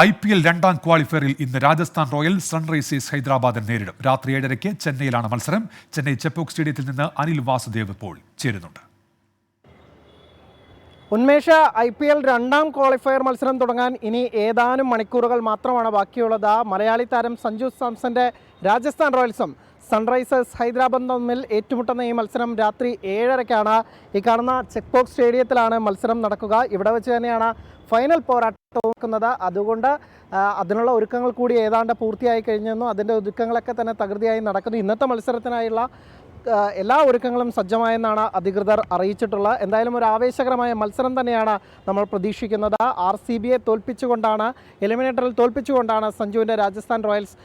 I P L രണ്ടാം ക്വാളിഫയറിൽ ഇന്ന് Rajasthan Royals Sunrisers ഹൈദരാബാദിനെ നേരിടും. രാത്രി ഏഴരയ്ക്ക് ചെന്നൈയിലാണ് മത്സരം. ചെന്നൈ ചെപ്പോക്ക് സ്റ്റേഡിയത്തിൽ നിന്ന് അനിൽ വാസുദേവ് പോൾ ചേരുന്നുണ്ട്. ഉന്മേഷ ഐ പി എൽ രണ്ടാം ക്വാളിഫയർ മത്സരം തുടങ്ങാൻ ഇനി ഏതാനും മണിക്കൂറുകൾ മാത്രമാണ് ബാക്കിയുള്ളത്. മലയാളി താരം സഞ്ജു സാംസന്റെ രാജസ്ഥാൻ റോയൽസും സൺറൈസേഴ്സ് ഹൈദരാബാദ് തമ്മിൽ ഏറ്റുമുട്ടുന്ന ഈ മത്സരം രാത്രി ഏഴരയ്ക്കാണ്. ഈ കാണുന്ന ചെക്ക് പോക്ക് സ്റ്റേഡിയത്തിലാണ് മത്സരം നടക്കുക. ഇവിടെ വെച്ച് തന്നെയാണ് ഫൈനൽ പോരാട്ടം നോക്കുന്നത്. അതുകൊണ്ട് അതിനുള്ള ഒരുക്കങ്ങൾ കൂടി ഏതാണ്ട് പൂർത്തിയായി കഴിഞ്ഞെന്നു അതിന്റെ ഒരുക്കങ്ങളൊക്കെ തന്നെ തകൃതിയായി നടക്കുന്നു. ഇന്നത്തെ മത്സരത്തിനായുള്ള എല്ലാ ഒരുക്കങ്ങളും സജ്ജമായെന്നാണ് അധികൃതർ അറിയിച്ചിട്ടുള്ളത്. എന്തായാലും ഒരു ആവേശകരമായ മത്സരം തന്നെയാണ് നമ്മൾ പ്രതീക്ഷിക്കുന്നത്. ആർ സി ബിയെ തോൽപ്പിച്ചുകൊണ്ടാണ് എലിമിനേറ്ററിൽ തോൽപ്പിച്ചുകൊണ്ടാണ് സഞ്ജുവിന്റെ രാജസ്ഥാൻ റോയൽസ്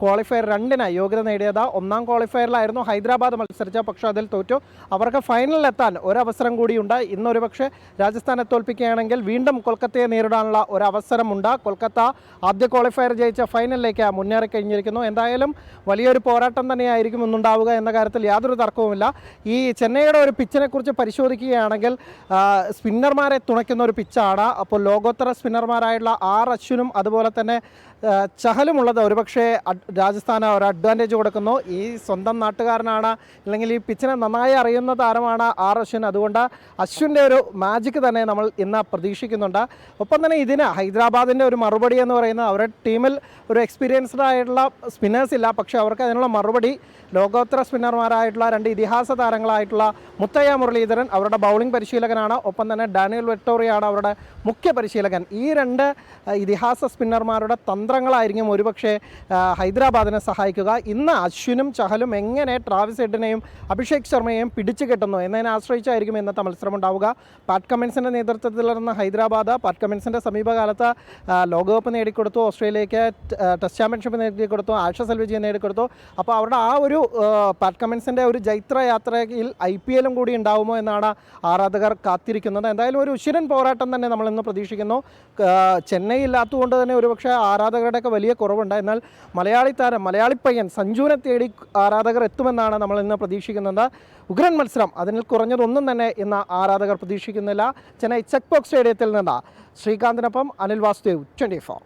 ക്വാളിഫയർ രണ്ടിന് യോഗ്യത നേടിയത്. ഒന്നാം ക്വാളിഫയറിലായിരുന്നു ഹൈദരാബാദ് മത്സരിച്ച പക്ഷെ അതിൽ തോറ്റു. അവർക്ക് ഫൈനലിൽ എത്താൻ ഒരവസരം കൂടിയുണ്ട്. ഇന്നൊരു പക്ഷേ രാജസ്ഥാനെ തോൽപ്പിക്കുകയാണെങ്കിൽ വീണ്ടും കൊൽക്കത്തയെ നേരിടാനുള്ള ഒരു അവസരമുണ്ട് കൊൽക്കത്ത ആദ്യ ക്വാളിഫയർ ജയിച്ച ഫൈനലിലേക്ക് മുന്നേറി കഴിഞ്ഞിരിക്കുന്നു എന്തായാലും വലിയൊരു പോരാട്ടം തന്നെയായിരിക്കും ഇന്നുണ്ടാവുക എന്ന കാര്യത്തിൽ യാതൊരു തർക്കവുമില്ല. ഈ ചെന്നൈയുടെ ഒരു പിച്ചിനെ കുറിച്ച് പരിശോധിക്കുകയാണെങ്കിൽ സ്പിന്നർമാരെ തുണയ്ക്കുന്ന ഒരു പിച്ചാണ് അപ്പോൾ ലോകോത്തര സ്പിന്നർമാരായുള്ള ആർ അശ്വിനും അതുപോലെ തന്നെ ചഹലുമുള്ളത് ഒരുപക്ഷെ രാജസ്ഥാന് ഒരു അഡ്വാന്റേജ് കൊടുക്കുന്നു. ഈ സ്വന്തം നാട്ടുകാരനാണ്. അല്ലെങ്കിൽ ഈ പിച്ചിനെ നന്നായി അറിയുന്ന താരമാണ് ആർ അശ്വിൻ. അതുകൊണ്ട് അശ്വിന്റെ ഒരു മാജിക് തന്നെ നമ്മൾ ഇന്ന് പ്രതീക്ഷിക്കുന്നുണ്ട്. ഒപ്പം തന്നെ ഇതിന് ഹൈദരാബാദിന്റെ ഒരു മറുപടി എന്ന് പറയുന്നത് അവരുടെ ടീമിൽ ഒരു എക്സ്പീരിയൻസ്ഡ് ആയിട്ടുള്ള സ്പിന്നേഴ്സ് ഇല്ല. പക്ഷേ അവർക്ക് അതിനുള്ള മറുപടി ലോകോത്തര സ്പിന്നർമാരായിട്ടുള്ള രണ്ട് ഇതിഹാസ താരങ്ങളായിട്ടുള്ള മുത്തയ്യ മുരളീധരൻ അവരുടെ ബൗളിംഗ് പരിശീലകനാണ്. ഒപ്പം തന്നെ ഡാനിയൽ വെട്ടോറിയാണ് അവരുടെ മുഖ്യ പരിശീലകൻ. ഈ രണ്ട് ഇതിഹാസ സ്പിന്നർമാരുടെ തന്ത്രങ്ങളായിരിക്കും ഒരുപക്ഷെ ഹൈദരാബാദിനെ സഹായിക്കുക. ഇന്ന് അശ്വിനും ചഹലും എങ്ങനെ ട്രാവിസ് ഹെഡിനെയും അഭിഷേക് ശർമ്മയെയും പിടിച്ചു കെട്ടുന്നു എന്നതിനെ ആശ്രയിച്ചായിരിക്കും ഇന്നത്തെ മത്സരം ഉണ്ടാവുക. പാറ്റ് കമിൻസിന്റെ നേതൃത്വത്തിൽ നടന്ന ഹൈദരാബാദ് പാറ്റ് കമിൻസിന്റെ സമീപകാലത്ത് ലോകകപ്പ് നേടിക്കൊടുത്തു ഓസ്ട്രേലിയയ്ക്ക് ടെസ്റ്റ് ചാമ്പ്യൻഷിപ്പ് നേടിക്കൊടുത്തു ആഷ സെൽവിജിയെ നേടിക്കൊടുത്തു. അപ്പോൾ അവരുടെ ആ ഒരു പാറ്റ് പാറ്റ് കമിൻസിന്റെ ഒരു ജൈത്ര യാത്രയിൽ ഐ പി എല്ലും കൂടി ഉണ്ടാവുമോ എന്നാണ് ആരാധകർ കാത്തിരിക്കുന്നത്. എന്തായാലും ഒരു ഉശിരൻ പോരാട്ടം തന്നെ നമ്മൾ ഇന്ന് പ്രതീക്ഷിക്കുന്നു. ചെന്നൈ ഇല്ലാത്തതുകൊണ്ട് തന്നെ ഒരുപക്ഷെ ആരാധകരുടെയൊക്കെ വലിയ കുറവുണ്ട്. എന്നാൽ മലയാളി താരം മലയാളി പയ്യൻ സഞ്ജുവിനെ തേടി ആരാധകർ എത്തുമെന്നാണ് നമ്മൾ ഇന്ന് പ്രതീക്ഷിക്കുന്നത്. ഉഗ്രൻ മത്സരം അതിൽ കുറഞ്ഞതൊന്നും തന്നെ ഇന്ന് ആരാധകർ പ്രതീക്ഷിക്കുന്നില്ല. ചെന്നൈ ചെക്ക് ബോക്സ് സ്റ്റേഡിയത്തിൽ നിന്ന് ശ്രീകാന്തിനൊപ്പം അനിൽ വാസുദേവ് ട്വന്റി ഫോർ.